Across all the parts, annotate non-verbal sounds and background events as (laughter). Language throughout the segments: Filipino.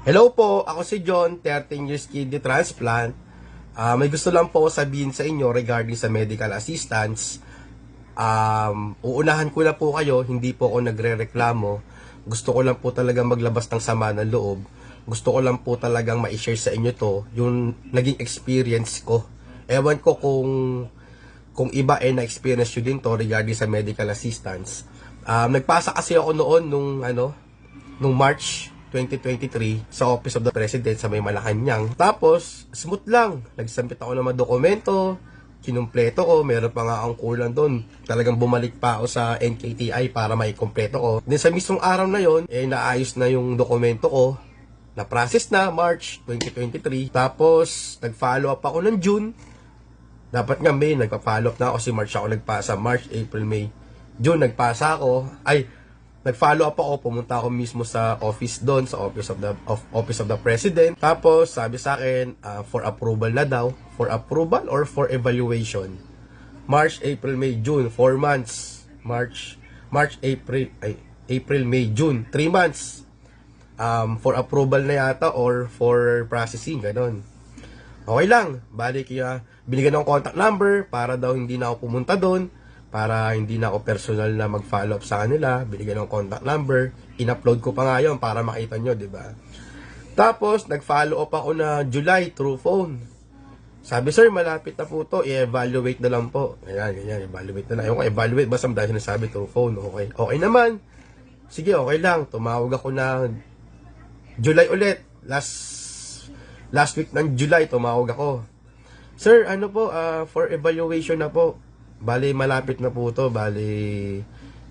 Hello po, ako si John, 13 years kidney transplant. Ah, may gusto lang po sabihin sa inyo regarding sa medical assistance. Um, uunahan ko na po kayo, hindi po ako nagre-reklamo. Gusto ko lang po talaga maglabas ng sama ng loob. Gusto ko lang po talagang ma-share sa inyo to, yung naging experience ko. Ewan ko kung kung iba ay na-experience nyo din to regarding sa medical assistance. Um, nagpasa kasi ako noon nung ano, nung March 2023 sa Office of the President sa may Malacanang. Tapos, smooth lang. Nagsambit ako ng mga dokumento, kinumpleto ko, meron pa nga akong kulang doon. Talagang bumalik pa ako sa NKTI para maikumpleto ko. Then sa mismong araw na yon, eh naayos na yung dokumento ko. Na-process na March 2023. Tapos, nag-follow up ako ng June. Dapat nga May, nagpa-follow up na ako si March ako nagpasa. March, April, May. June, nagpasa ako. Ay, nag-follow up ako, pumunta ako mismo sa office doon, sa office of the of, office of the president. Tapos sabi sa akin, ah, for approval na daw, for approval or for evaluation. March, April, May, June, 4 months. March, March, April, ay, April, May, June, 3 months. Um, for approval na yata or for processing, ganon. Okay lang, bali kaya binigyan ng contact number para daw hindi na ako pumunta doon para hindi na ako personal na mag-follow up sa kanila, binigyan ng contact number, in-upload ko pa nga yun para makita nyo, di ba? Tapos, nag-follow up ako na July through phone. Sabi, sir, malapit na po to, i-evaluate na lang po. Ayan, ganyan, evaluate na lang. Yung evaluate, basta dahil sinasabi through phone, okay. Okay naman. Sige, okay lang. Tumawag ako na July ulit. Last last week ng July, tumawag ako. Sir, ano po, ah, for evaluation na po. Bali, malapit na po to. Bali,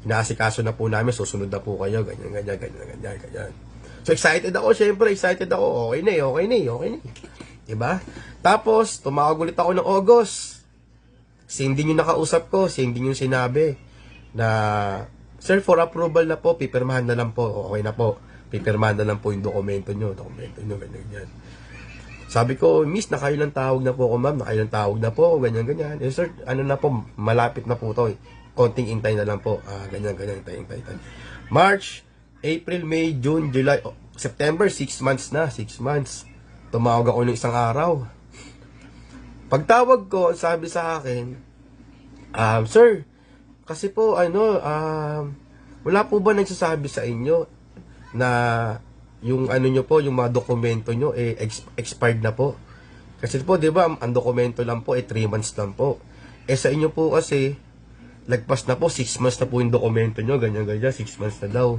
inaasikaso na po namin. Susunod na po kayo. Ganyan, ganyan, ganyan, ganyan, ganyan. So, excited ako. Siyempre, excited ako. Okay na eh, okay na eh, okay na eh. Diba? Tapos, tumawag ulit ako ng August. Same din yung nakausap ko. Same din yung sinabi. Na, Sir, for approval na po. Pipirmahan na lang po. Okay na po. Pipirmahan na lang po yung dokumento nyo. Dokumento nyo, ganyan, ganyan. Sabi ko, miss, nakailang tawag na po ako, ma'am. Nakailang tawag na po, ganyan, ganyan. Eh, sir, ano na po, malapit na po to. eh. Konting intay na lang po. Ah, ganyan, ganyan, intay, intay, intay. March, April, May, June, July, oh, September, 6 months na, 6 months. Tumawag ako ng isang araw. Pagtawag ko, sabi sa akin, um, sir, kasi po, ano, um, wala po ba nagsasabi sa inyo na yung ano nyo po, yung mga dokumento nyo, eh, ex- expired na po. Kasi po, di ba, ang, dokumento lang po, eh, 3 months lang po. Eh, sa inyo po kasi, lagpas na po, 6 months na po yung dokumento nyo, ganyan, ganyan, 6 months na daw.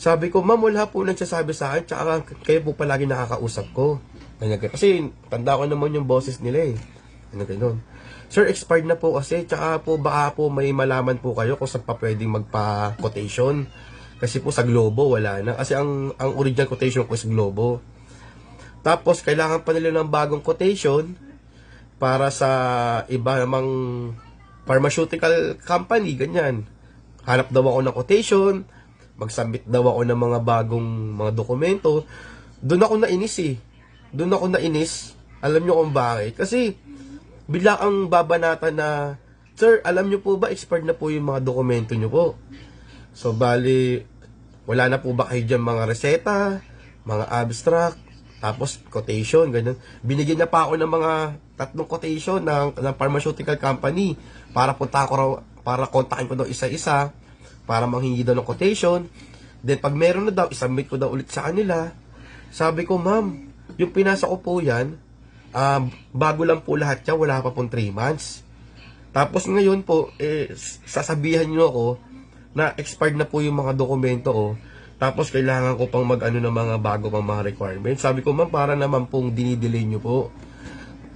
Sabi ko, ma'am, wala po nagsasabi sa akin, tsaka kayo po palagi nakakausap ko. Ganyan, ganyan. Kasi, tanda ko naman yung boses nila eh. Ganyan, ganyan. Sir, expired na po kasi, tsaka po baka po may malaman po kayo kung saan pa pwedeng magpa-quotation. Kasi po sa Globo, wala na. Kasi ang, ang original quotation ko is Globo. Tapos, kailangan pa nila ng bagong quotation para sa iba namang pharmaceutical company, ganyan. Hanap daw ako ng quotation, magsubmit daw ako ng mga bagong mga dokumento. Doon ako nainis eh. Doon ako nainis. Alam nyo kung bakit? Kasi, bigla ang babanatan na, Sir, alam nyo po ba, expired na po yung mga dokumento nyo po. So, bali, wala na po ba kayo dyan mga reseta, mga abstract, tapos quotation, ganyan. Binigyan niya pa ako ng mga tatlong quotation ng, ng pharmaceutical company para punta ko raw, para kontakin ko daw isa-isa, para manghingi daw ng quotation. Then, pag meron na daw, isubmit ko daw ulit sa kanila. Sabi ko, ma'am, yung pinasa ko po yan, ah, bago lang po lahat yan, wala pa pong 3 months. Tapos ngayon po, eh, sasabihan nyo ako na expired na po yung mga dokumento ko. Tapos kailangan ko pang mag-ano ng mga bago pang mga requirements. Sabi ko, ma'am, para naman pong dinidelay nyo po.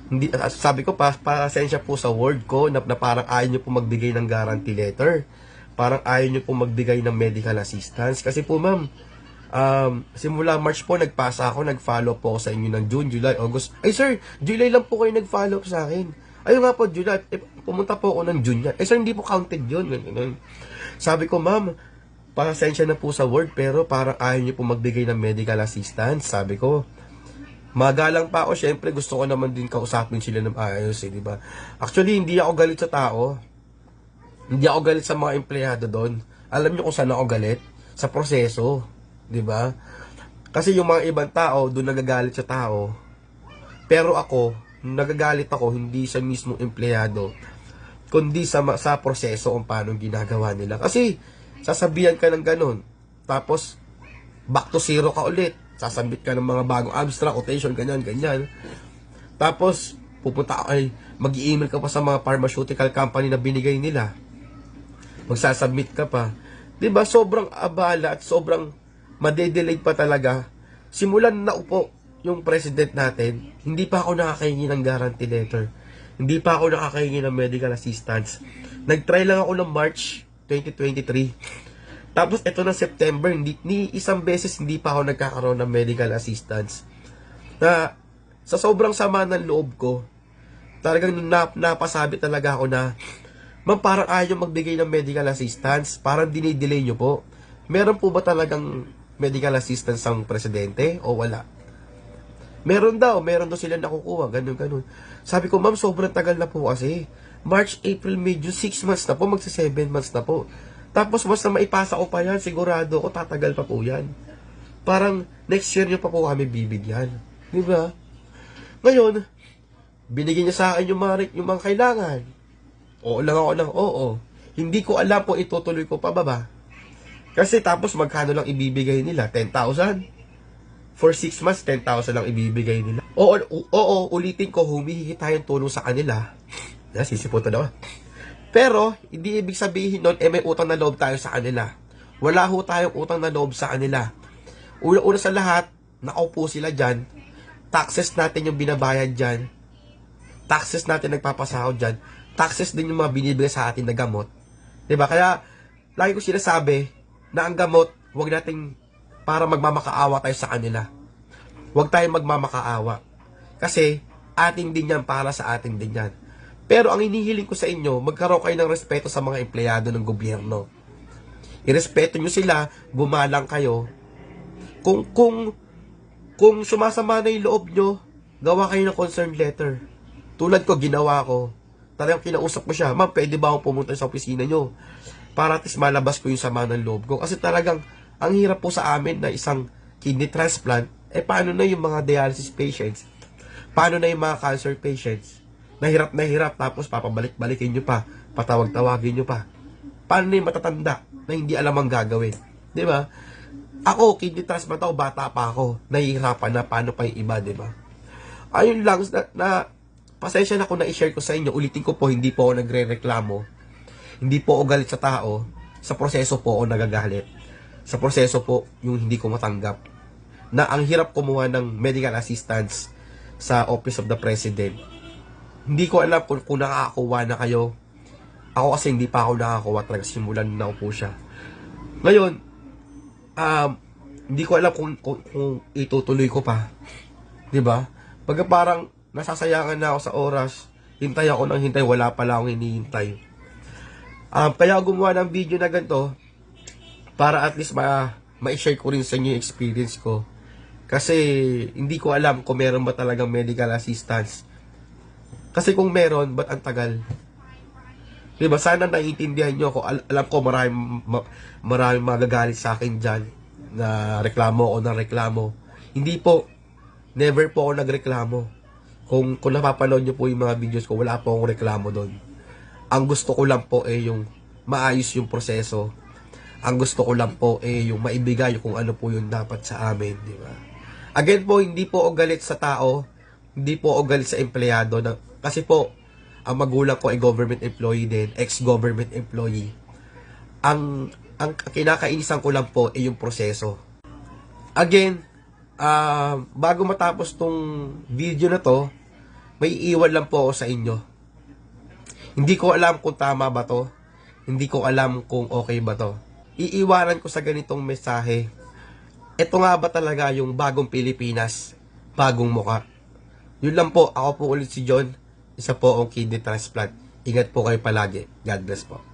Hindi, ah, sabi ko, pa, pasensya po sa word ko na, na parang ayaw nyo po magbigay ng guarantee letter. Parang ayaw nyo po magbigay ng medical assistance. Kasi po, ma'am, um, simula March po, nagpasa ako, nag-follow po ako sa inyo ng June, July, August. Ay, sir, July lang po kayo nag-follow sa akin. Ayun nga po, July, eh, pumunta po ako ng June. Eh, sir, hindi po counted yun. Ganun. Sabi ko, ma'am, pasensya na po sa word, pero parang ayaw niyo po magbigay ng medical assistance. Sabi ko, magalang pa ako, syempre gusto ko naman din kausapin sila ng ayos, eh, di ba? Actually, hindi ako galit sa tao. Hindi ako galit sa mga empleyado doon. Alam niyo kung saan ako galit? Sa proseso, di ba? Kasi yung mga ibang tao, doon nagagalit sa tao. Pero ako, nagagalit ako, hindi sa mismong empleyado, kundi sa, sa proseso kung paano ginagawa nila. Kasi, sasabihan ka ng ganun. Tapos, back to zero ka ulit. Sasabit ka ng mga bagong abstract, quotation, ganyan, ganyan. Tapos, pupunta ay, mag-email ka pa sa mga pharmaceutical company na binigay nila. Magsasubmit ka pa. 'Di ba Sobrang abala at sobrang madedelay pa talaga. Simulan na upo yung president natin, hindi pa ako nakakahingi ng guarantee letter. Hindi pa ako nakakahingi ng medical assistance. Nag-try lang ako ng March 2023. Tapos ito na September, hindi, ni isang beses hindi pa ako nagkakaroon ng medical assistance. Na sa sobrang sama ng loob ko, talagang nap, napasabi talaga ako na, ma'am parang ayaw magbigay ng medical assistance, parang dinidelay nyo po. Meron po ba talagang medical assistance ang presidente o wala? Meron daw, meron daw sila nakukuha, ganun, ganun. Sabi ko, ma'am, sobrang tagal na po kasi. March, April, May, June, 6 months na po, magsa 7 months na po. Tapos, basta maipasa ko pa yan, sigurado ko, tatagal pa po yan. Parang, next year nyo pa po kami bibigyan. Di ba? Ngayon, binigyan niya sa akin yung mga, yung mga kailangan. Oo lang ako ng oo. Hindi ko alam kung itutuloy ko pa ba ba. Kasi tapos magkano lang ibibigay nila? 10,000? For 6 months, 10,000 lang ibibigay nila. Oo, oo, ulitin ko, humihingi tayong tulong sa kanila. (laughs) Na, sisiputo na Pero, hindi ibig sabihin nun, eh may utang na loob tayo sa kanila. Wala ho tayong utang na loob sa kanila. Una-una sa lahat, nakaupo sila dyan. Taxes natin yung binabayad dyan. Taxes natin nagpapasahod dyan. Taxes din yung mga binibigay sa atin na gamot. ba Kaya, lagi ko sinasabi na ang gamot, huwag nating para magmamakaawa tayo sa kanila. Huwag tayong magmamakaawa. Kasi, atin din yan para sa atin din yan. Pero ang inihiling ko sa inyo, magkaroon kayo ng respeto sa mga empleyado ng gobyerno. Irespeto nyo sila, gumalang kayo. Kung, kung, kung sumasama na yung loob nyo, gawa kayo ng concern letter. Tulad ko, ginawa ko. Talagang kinausap ko siya, ma'am, pwede ba akong pumunta sa opisina nyo? Para at least malabas ko yung sama ng loob ko. Kasi talagang, ang hirap po sa amin na isang kidney transplant, eh paano na yung mga dialysis patients? Paano na yung mga cancer patients? Nahirap na hirap, tapos papabalik-balikin nyo pa, patawag-tawagin nyo pa. Paano na yung matatanda na hindi alam ang gagawin? Di ba? Ako, kidney transplant ako, bata pa ako. Nahihirapan na paano pa yung iba, di ba? Ayun lang, na, na pasensya na kung na-share ko sa inyo. Ulitin ko po, hindi po ako nagre-reklamo. Hindi po ako galit sa tao. Sa proseso po ako nagagalit. Sa proseso po, yung hindi ko matanggap. Na ang hirap kumuha ng medical assistance sa Office of the President. Hindi ko alam kung, kung nakakakuha na kayo. Ako kasi hindi pa ako nakakuha talaga. Simulan na ako po siya. Ngayon, um, hindi ko alam kung, kung, kung itutuloy ko pa. 'Di ba? Pagka parang nasasayangan na ako sa oras, hintay ako ng hintay, wala pala akong hinihintay. Um, kaya gumawa ng video na ganito para at least ma ma-share ko rin sa inyo yung experience ko. Kasi hindi ko alam kung meron ba talagang medical assistance. Kasi kung meron, ba't ang tagal? Diba, sana naiintindihan nyo ako. Al- alam ko maraming, ma- maraming magagalit sa akin dyan na reklamo o na reklamo. Hindi po. Never po ako nagreklamo. Kung, kung napapanood nyo po yung mga videos ko, wala po akong reklamo doon. Ang gusto ko lang po eh yung maayos yung proseso. Ang gusto ko lang po eh yung maibigay kung ano po yung dapat sa amin, di ba? Again po, hindi po ako galit sa tao. Hindi po ako galit sa empleyado. Na, kasi po, ang magulang ko ay government employee din, ex-government employee. Ang ang kinakainisan ko lang po ay yung proseso. Again, ah bago matapos tong video na to, may iwan lang po ako sa inyo. Hindi ko alam kung tama ba to. Hindi ko alam kung okay ba to. Iiwanan ko sa ganitong mensahe. Ito nga ba talaga yung bagong Pilipinas? Bagong muka? Yun lang po. Ako po ulit si John. Isa po akong kidney transplant. Ingat po kayo palagi. God bless po.